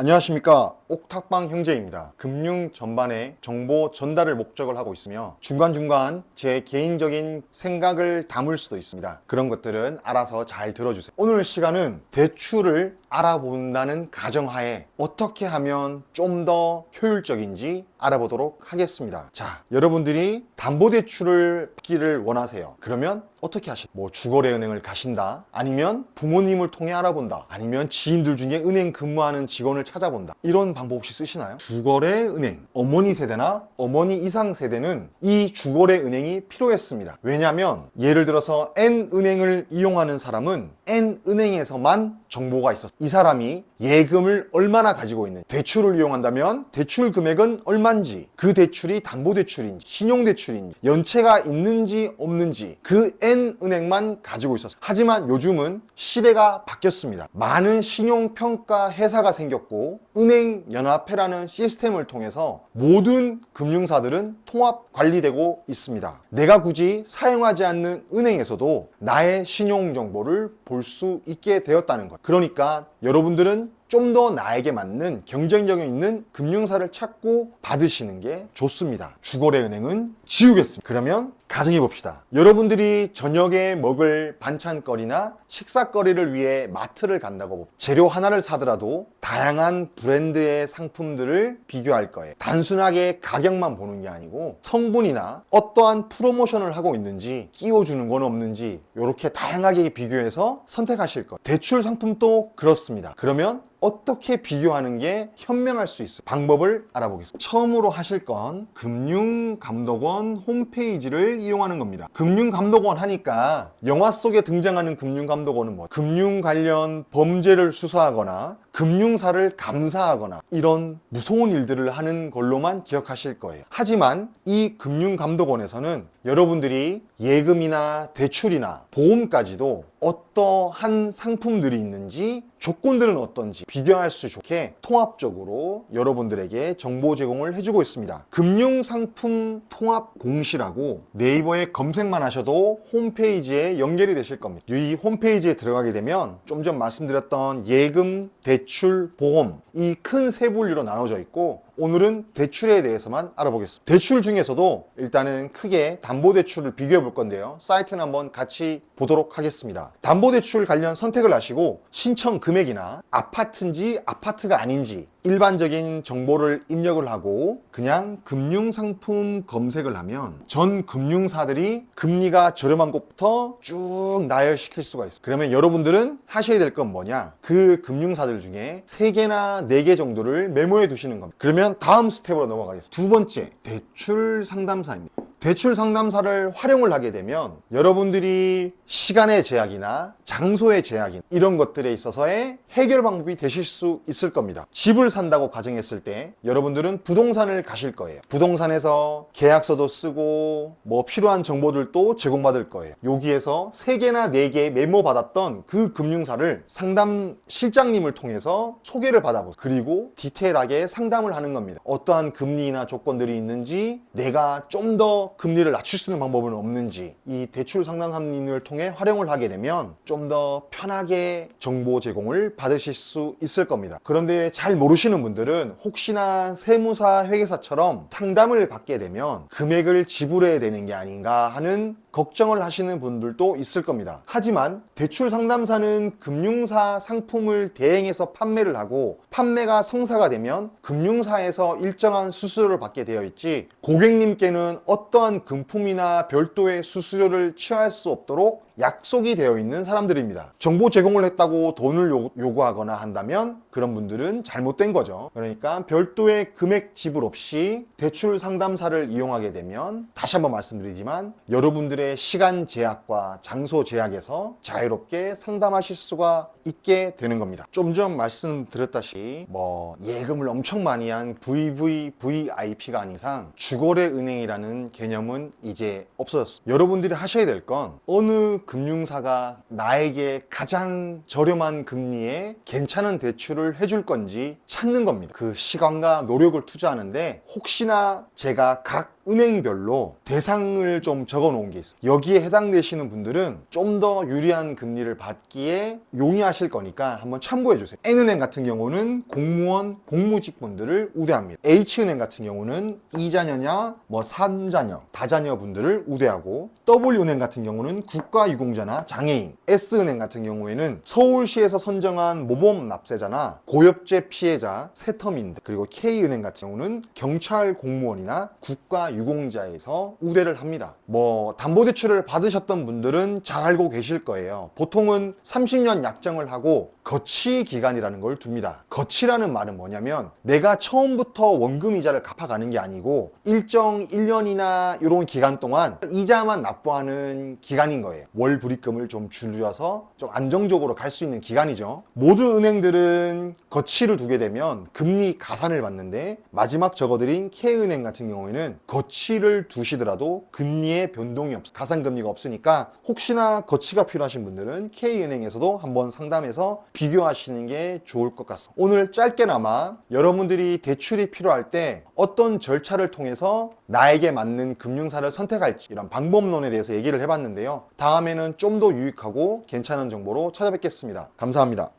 안녕하십니까 옥탑방 형제입니다. 금융 전반의 정보 전달을 목적을 하고 있으며 중간중간 제 개인적인 생각을 담을 수도 있습니다. 그런 것들은 알아서 잘 들어주세요. 오늘 시간은 대출을 알아본다는 가정하에 어떻게 하면 좀 더 효율적인지 알아보도록 하겠습니다. 자, 여러분들이 담보대출을 받기를 원하세요. 그러면 어떻게 하실? 뭐 주거래 은행을 가신다? 아니면 부모님을 통해 알아본다? 아니면 지인들 중에 은행 근무하는 직원을 찾아본다? 이런 방법 혹시 쓰시나요? 주거래 은행, 어머니 세대나 어머니 이상 세대는 이 주거래 은행이 필요했습니다. 왜냐하면 예를 들어서 N 은행을 이용하는 사람은 N 은행에서만 정보가 있었어. 이 사람이 예금을 얼마나 가지고 있는 대출을 이용한다면 대출 금액은 얼마인지 그 대출이 담보 대출인지 신용 대출인지 연체가 있는지 없는지 그 N 은행만 가지고 있었어. 하지만 요즘은 시대가 바뀌었습니다. 많은 신용 평가 회사가 생겼고 은행 연합회라는 시스템을 통해서 모든 금융사들은 통합 관리되고 있습니다. 내가 굳이 사용하지 않는 은행에서도 나의 신용 정보를 볼수 있게 되었다는 것. 그러니까 여러분들은 좀 더 나에게 맞는 경쟁력이 있는 금융사를 찾고 받으시는 게 좋습니다. 주거래 은행은 지우겠습니다. 그러면 가정해 봅시다. 여러분들이 저녁에 먹을 반찬거리나 식사거리를 위해 마트를 간다고 봅- 재료 하나를 사더라도 다양한 브랜드의 상품들을 비교할 거예요. 단순하게 가격만 보는 게 아니고 성분이나 어떠한 프로모션을 하고 있는지 끼워주는 건 없는지 이렇게 다양하게 비교해서 선택하실 거예요. 대출 상품도 그렇습니다. 그러면 어떻게 비교하는 게 현명할 수 있어요? 방법을 알아보겠습니다. 처음으로 하실 건 금융감독원 홈페이지를 이용하는 겁니다. 금융감독원 하니까 영화 속에 등장하는 금융감독원은 뭐? 금융 관련 범죄를 수사하거나 금융사를 감사하거나 이런 무서운 일들을 하는 걸로만 기억하실 거예요. 하지만 이 금융감독원에서는 여러분들이 예금이나 대출이나 보험까지도 어떠한 상품들이 있는지 조건들은 어떤지 비교할 수 좋게 통합적으로 여러분들에게 정보 제공을 해주고 있습니다. 금융상품 통합 공시라고 네이버에 검색만 하셔도 홈페이지에 연결이 되실 겁니다. 이 홈페이지에 들어가게 되면 좀 전 말씀드렸던 예금, 대출, 보험 이 큰 세 분류로 나눠져 있고 오늘은 대출에 대해서만 알아보겠습니다. 대출 중에서도 일단은 크게 담보대출을 비교해 볼 건데요. 사이트는 한번 같이 보도록 하겠습니다. 담보대출 관련 선택을 하시고 신청 금액이나 아파트인지 아파트가 아닌지 일반적인 정보를 입력을 하고 그냥 금융상품 검색을 하면 전 금융사들이 금리가 저렴한 곳부터 쭉 나열시킬 수가 있어요. 그러면 여러분들은 하셔야 될 건 뭐냐? 그 금융사들 중에 3개나 4개 정도를 메모해 두시는 겁니다. 그러면 다음 스텝으로 넘어가겠습니다. 두 번째, 대출 상담사입니다. 대출 상담사를 활용을 하게 되면 여러분들이 시간의 제약이나 장소의 제약인 이런 것들에 있어서의 해결 방법이 되실 수 있을 겁니다. 집을 산다고 가정했을 때 여러분들은 부동산을 가실 거예요. 부동산에서 계약서도 쓰고 뭐 필요한 정보들도 제공받을 거예요. 여기에서 3개나 4개 메모 받았던 그 금융사를 상담 실장님을 통해서 소개를 받아보세요. 그리고 디테일하게 상담을 하는 겁니다. 어떠한 금리나 조건들이 있는지 내가 좀더 금리를 낮출 수 있는 방법은 없는지 이 대출 상담사님을 통해 활용을 하게 되면 좀 더 편하게 정보 제공을 받으실 수 있을 겁니다. 그런데 잘 모르시는 분들은 혹시나 세무사 회계사처럼 상담을 받게 되면 금액을 지불해야 되는 게 아닌가 하는 걱정을 하시는 분들도 있을 겁니다. 하지만 대출 상담사는 금융사 상품을 대행해서 판매를 하고 판매가 성사가 되면 금융사에서 일정한 수수료를 받게 되어 있지 고객님께는 어떠한 금품이나 별도의 수수료를 취할 수 없도록 약속이 되어 있는 사람들입니다. 정보 제공을 했다고 돈을 요, 요구하거나 한다면 그런 분들은 잘못된 거죠. 그러니까 별도의 금액 지불 없이 대출 상담사를 이용하게 되면 다시 한번 말씀드리지만 여러분들의 시간 제약과 장소 제약에서 자유롭게 상담하실 수가 있게 되는 겁니다. 좀 전 말씀드렸다시피 뭐 예금을 엄청 많이 한 VV, VIP가 아닌 이상 주거래 은행이라는 개념은 이제 없어졌습니다. 여러분들이 하셔야 될 건 어느 금융사가 나에게 가장 저렴한 금리에 괜찮은 대출을 해줄 건지 찾는 겁니다. 그 시간과 노력을 투자하는데 혹시나 제가 각 은행별로 대상을 좀 적어 놓은 게 있어요. 여기에 해당되시는 분들은 좀 더 유리한 금리를 받기에 용이하실 거니까 한번 참고해 주세요. N은행 같은 경우는 공무원, 공무직분들을 우대합니다. H은행 같은 경우는 2자녀냐, 뭐 3자녀, 다자녀 분들을 우대하고 W은행 같은 경우는 국가유공자나 장애인, S은행 같은 경우에는 서울시에서 선정한 모범 납세자나 고엽제 피해자, 세터민들, 그리고 K은행 같은 경우는 경찰 공무원이나 국가 유공자에서 우대를 합니다. 뭐 담보대출을 받으셨던 분들은 잘 알고 계실 거예요. 보통은 30년 약정을 하고 거치 기간이라는 걸 둡니다. 거치라는 말은 뭐냐면 내가 처음부터 원금 이자를 갚아가는 게 아니고 일정 1년이나 이런 기간 동안 이자만 납부하는 기간인 거예요. 월 불입금을 좀 줄여서 좀 안정적으로 갈 수 있는 기간이죠. 모든 은행들은 거치를 두게 되면 금리 가산을 받는데 마지막 적어드린 K은행 같은 경우에는 거치 를 두시더라도 금리의 변동이 없어 가산 금리가 없으니까 혹시나 거치가 필요하신 분들은 K은행에서도 한번 상담해서 비교하시는 게 좋을 것 같습니다. 오늘 짧게나마 여러분들이 대출이 필요할 때 어떤 절차를 통해서 나에게 맞는 금융사를 선택할지 이런 방법론에 대해서 얘기를 해봤는데요. 다음에는 좀 더 유익하고 괜찮은 정보로 찾아뵙겠습니다. 감사합니다.